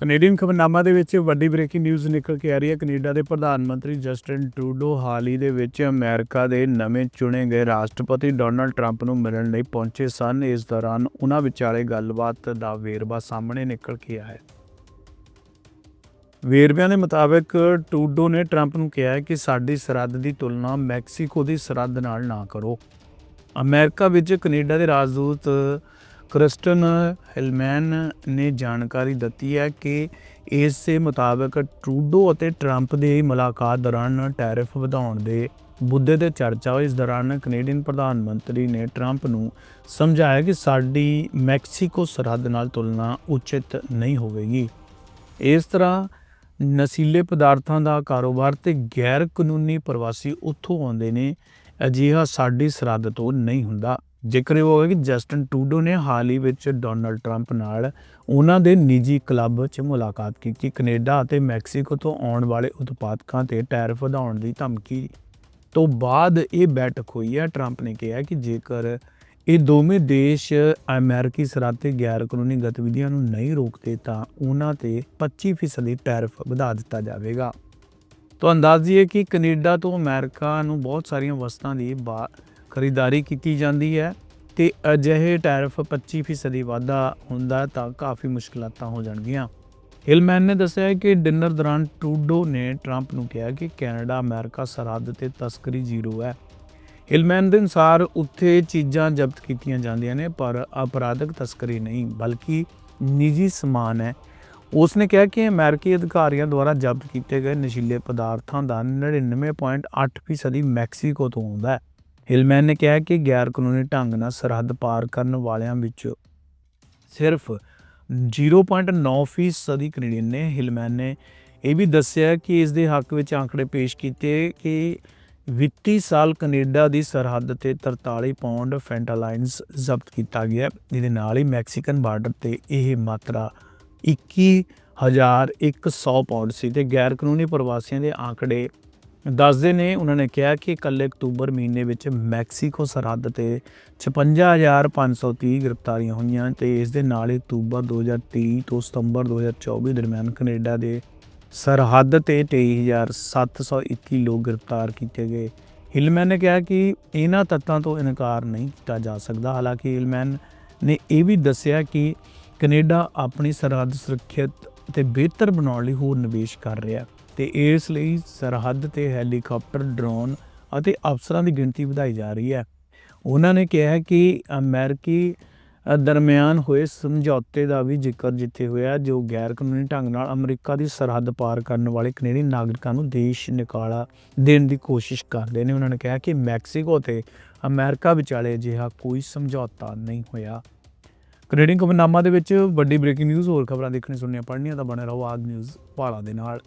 Canadian ਖਬਰਨਾਮਾ ਦੇ ਵਿੱਚ ਵੱਡੀ ਬ੍ਰੇਕਿੰਗ ਨਿਊਜ਼ ਨਿਕਲ ਕੇ ਆ ਰਹੀ ਹੈ। ਕੈਨੇਡਾ ਦੇ ਪ੍ਰਧਾਨ ਮੰਤਰੀ ਜਸਟਿਨ ਟਰੂਡੋ ਹਾਲ ਹੀ ਦੇ ਵਿੱਚ ਅਮਰੀਕਾ ਦੇ ਨਵੇਂ ਚੁਣੇ ਗਏ ਰਾਸ਼ਟਰਪਤੀ ਡੋਨਲਡ ਟਰੰਪ ਨੂੰ ਮਿਲਣ ਲਈ ਪਹੁੰਚੇ ਸਨ। ਇਸ ਦੌਰਾਨ ਉਹਨਾਂ ਵਿਚਾਲੇ ਗੱਲਬਾਤ ਦਾ ਵੇਰਵਾ ਸਾਹਮਣੇ ਨਿਕਲ ਕੇ ਆਇਆ ਹੈ। ਵੇਰਵਿਆਂ ਦੇ ਮੁਤਾਬਕ ਟਰੂਡੋ ਨੇ ਟਰੰਪ ਨੂੰ ਕਿਹਾ ਹੈ ਕਿ ਸਾਡੀ ਸਰਹੱਦ ਦੀ ਤੁਲਨਾ ਮੈਕਸੀਕੋ ਦੀ ਸਰਹੱਦ ਨਾਲ ਨਾ ਕਰੋ। ਅਮਰੀਕਾ ਵਿੱਚ ਕੈਨੇਡਾ ਦੇ ਰਾਜਦੂਤ ਕ੍ਰਿਸਟਨ ਹਿਲਮੈਨ ਨੇ ਜਾਣਕਾਰੀ ਦਿੱਤੀ ਹੈ ਕਿ ਇਸ ਦੇ ਮੁਤਾਬਕ ਟਰੂਡੋ ਅਤੇ ਟਰੰਪ ਦੀ ਮੁਲਾਕਾਤ ਦੌਰਾਨ ਟੈਰਿਫ ਵਧਾਉਣ ਦੇ ਮੁੱਦੇ ਤੇ ਚਰਚਾ ਹੋਈ। ਇਸ ਦੌਰਾਨ ਕੈਨੇਡੀਅਨ ਪ੍ਰਧਾਨ ਮੰਤਰੀ ਨੇ ਟਰੰਪ ਨੂੰ ਸਮਝਾਇਆ ਕਿ ਸਾਡੀ ਮੈਕਸੀਕੋ ਸਰਹੱਦ ਨਾਲ ਤੁਲਨਾ ਉਚਿਤ ਨਹੀਂ ਹੋਵੇਗੀ। ਇਸ ਤਰ੍ਹਾਂ ਨਸ਼ੀਲੇ ਪਦਾਰਥਾਂ ਦਾ ਕਾਰੋਬਾਰ ਤੇ ਗੈਰ ਕਾਨੂੰਨੀ ਪ੍ਰਵਾਸੀ ਉੱਥੋਂ ਆਉਂਦੇ ਨੇ, ਅਜਿਹਾ ਸਾਡੀ ਸਰਹੱਦ ਤੋਂ ਨਹੀਂ ਹੁੰਦਾ। ਜ਼ਿਕਰ ਇਹ ਹੋਗਾ ਕਿ ਜਸਟਨ ਟੂਡੋ ਨੇ ਹਾਲ ਹੀ ਵਿੱਚ ਡੋਨਲਡ ਟਰੰਪ ਨਾਲ ਉਹਨਾਂ ਦੇ ਨਿੱਜੀ ਕਲੱਬ 'ਚ ਮੁਲਾਕਾਤ ਕੀਤੀ, ਕੈਨੇਡਾ ਅਤੇ ਮੈਕਸੀਕੋ ਤੋਂ ਆਉਣ ਵਾਲੇ ਉਤਪਾਦਕਾਂ ਤੇ ਟੈਰਿਫ ਵਧਾਉਣ ਦੀ ਧਮਕੀ ਤੋਂ ਬਾਅਦ ਇਹ ਬੈਠਕ ਹੋਈ ਹੈ। ਟਰੰਪ ਨੇ ਕਿਹਾ ਕਿ ਜੇਕਰ ਇਹ ਦੋਵੇਂ ਦੇਸ਼ ਅਮਰੀਕੀ ਸਰਹੱਦ ਤੇ ਗੈਰ ਕਾਨੂੰਨੀ ਗਤੀਵਿਧੀਆਂ ਨੂੰ ਨਹੀਂ ਰੋਕਦੇ, ਤਾਂ ਉਹਨਾਂ ਤੇ 25% ਦੀ ਟੈਰਿਫ ਵਧਾ ਦਿੱਤਾ ਜਾਵੇਗਾ। ਤੋਂ ਅੰਦਾਜ਼ੀ ਕਿ ਕੈਨੇਡਾ ਤੋਂ ਅਮਰੀਕਾ ਨੂੰ ਬਹੁਤ ਸਾਰੀਆਂ ਵਸਤਾਂ ਦੀ ਬਾ- ਖਰੀਦਦਾਰੀ ਕੀਤੀ ਜਾਂਦੀ ਹੈ ਤੇ ਅਜਿਹੇ ਟੈਰਿਫ 25% ਦੀ ਵਾਧਾ ਹੁੰਦਾ ਤਾਂ ਕਾਫੀ ਮੁਸ਼ਕਲਾਤਾਂ ਹੋ ਜਾਣਗੀਆਂ। ਹਿਲਮੈਨ ਨੇ ਦੱਸਿਆ ਕਿ ਡਿਨਰ ਦੌਰਾਨ ਟਰੂਡੋ ਨੇ ਟਰੰਪ ਨੂੰ ਕਿਹਾ ਕਿ ਕੈਨੇਡਾ, ਅਮਰੀਕਾ, ਸਰਹੱਦ ਤੇ ਤਸਕਰੀ ਜ਼ੀਰੋ ਹੈ। ਹਿਲਮੈਨ ਦੇ ਅਨੁਸਾਰ ਉੱਥੇ ਚੀਜ਼ਾਂ ਜ਼ਬਤ ਕੀਤੀਆਂ ਜਾਂਦੀਆਂ ਨੇ, ਪਰ ਅਪਰਾਧਕ ਤਸਕਰੀ ਨਹੀਂ, ਬਲਕਿ ਨਿੱਜੀ ਸਮਾਨ ਹੈ। ਉਸ ਨੇ ਕਿਹਾ ਕਿ ਅਮਰੀਕੀ ਅਧਿਕਾਰੀਆਂ ਦੁਆਰਾ ਜ਼ਬਤ ਕੀਤੇ ਗਏ ਨਸ਼ੀਲੇ ਪਦਾਰਥਾਂ ਦਾ 99.8% ਹੀ ਮੈਕਸੀਕੋ ਤੋਂ ਆਉਂਦਾ ਹੈ। ਹਿਲਮੈਨ ਨੇ ਕਿਹਾ ਕਿ ਗੈਰ ਕਾਨੂੰਨੀ ਢੰਗ ਨਾਲ ਸਰਹੱਦ ਪਾਰ ਕਰਨ ਵਾਲਿਆਂ ਵਿੱਚ ਸਿਰਫ 0.9% ਹੀ ਕੈਨੇਡੀਅਨ ਨੇ ਹਿਲਮੈਨ ਨੇ ਇਹ ਵੀ ਦੱਸਿਆ ਕਿ ਇਸ ਦੇ ਹੱਕ ਵਿੱਚ ਆંકੜੇ ਪੇਸ਼ ਕੀਤੇ ਕਿ ਵਿੱਤੀ ਸਾਲ ਕੈਨੇਡਾ ਦੀ ਸਰਹੱਦ ਤੇ 43 ਪਾਉਂਡ ਫੈਂਟਾਲਾਈਨਸ ਜ਼ਬਤ ਕੀਤਾ ਗਿਆ, ਜਿਹਦੇ ਨਾਲ ਹੀ ਮੈਕਸੀਕਨ ਬਾਰਡਰ ਤੇ ਇਹ ਮਾਤਰਾ 21100 ਪਾਉਂਡ ਸੀ ਤੇ ਗੈਰ ਕਾਨੂੰਨੀ ਪ੍ਰਵਾਸੀਆਂ ਦੇ ਆંકੜੇ ਦੱਸਦੇ ਨੇ, ਉਹਨਾਂ ਨੇ ਕਿਹਾ ਕਿ ਇਕੱਲੇ ਅਕਤੂਬਰ ਮਹੀਨੇ ਵਿੱਚ ਮੈਕਸੀਕੋ ਸਰਹੱਦ ਤੇ 56530 ਗ੍ਰਿਫਤਾਰੀਆਂ ਹੋਈਆਂ ਤੇ ਇਸ ਦੇ ਨਾਲ ਹੀ ਅਕਤੂਬਰ 2023 ਤੋਂ ਸਤੰਬਰ 2024 ਦਰਮਿਆਨ ਕੈਨੇਡਾ ਦੇ ਸਰਹੱਦ ਤੇ 23721 ਲੋਕ ਗ੍ਰਿਫਤਾਰ ਕੀਤੇ ਗਏ। ਹਿਲਮੈਨ ਨੇ ਕਿਹਾ ਕਿ ਇਹਨਾਂ ਤੱਤਾਂ ਤੋਂ ਇਨਕਾਰ ਨਹੀਂ ਕੀਤਾ ਜਾ ਸਕਦਾ। ਹਾਲਾਂਕਿ ਹਿਲਮੈਨ ਨੇ ਇਹ ਵੀ ਦੱਸਿਆ ਕਿ ਕੈਨੇਡਾ ਆਪਣੀ ਸਰਹੱਦ ਸੁਰੱਖਿਅਤ ਤੇ ਬਿਹਤਰ ਬਣਾਉਣ ਲਈ ਹੋਰ ਨਿਵੇਸ਼ ਕਰ ਰਿਹਾ ਹੈ। ਤੇ ਇਸ ਲਈ ਸਰਹੱਦ ਤੇ ਹੈਲੀਕਾਪਟਰ, ਡਰੋਨ ਅਤੇ ਅਫਸਰਾਂ ਦੀ ਗਿਣਤੀ ਵਧਾਈ ਜਾ ਰਹੀ ਹੈ। ਉਹਨਾਂ ਨੇ ਕਿਹਾ ਕਿ ਅਮਰੀਕੀ ਦਰਮਿਆਨ ਹੋਏ ਸਮਝੌਤੇ ਦਾ ਵੀ ਜ਼ਿਕਰ ਜਿੱਥੇ ਹੋਇਆ, ਜੋ ਗੈਰ ਕਾਨੂੰਨੀ ਢੰਗ ਨਾਲ ਅਮਰੀਕਾ ਦੀ ਸਰਹੱਦ ਪਾਰ ਕਰਨ ਵਾਲੇ ਕੈਨੇਡੀਅਨ ਨਾਗਰਿਕਾਂ ਨੂੰ ਦੇਸ਼ ਨਿਕਾਲਾ ਦੇਣ ਦੀ ਕੋਸ਼ਿਸ਼ ਕਰਦੇ ਨੇ। ਉਹਨਾਂ ਨੇ ਕਿਹਾ ਕਿ ਮੈਕਸੀਕੋ ਤੇ ਅਮਰੀਕਾ ਵਿਚਾਲੇ ਅਜਿਹਾ ਕੋਈ ਸਮਝੌਤਾ ਨਹੀਂ ਹੋਇਆ। ਕੈਨੇਡੀਅਨ ਖਬਰਨਾਮਾ ਦੇ ਵਿੱਚ ਵੱਡੀ ਬ੍ਰੇਕਿੰਗ ਨਿਊਜ਼ ਹੋਰ ਖਬਰਾਂ ਦੇਖਣੀ ਸੁਣਨੀਆਂ, ਪੜ੍ਹਨੀਆਂ ਤਾਂ ਬਣੇ ਰਹੋ ਆਗ ਨਿਊਜ਼ ਭਾਲਾ ਦੇ ਨਾਲ।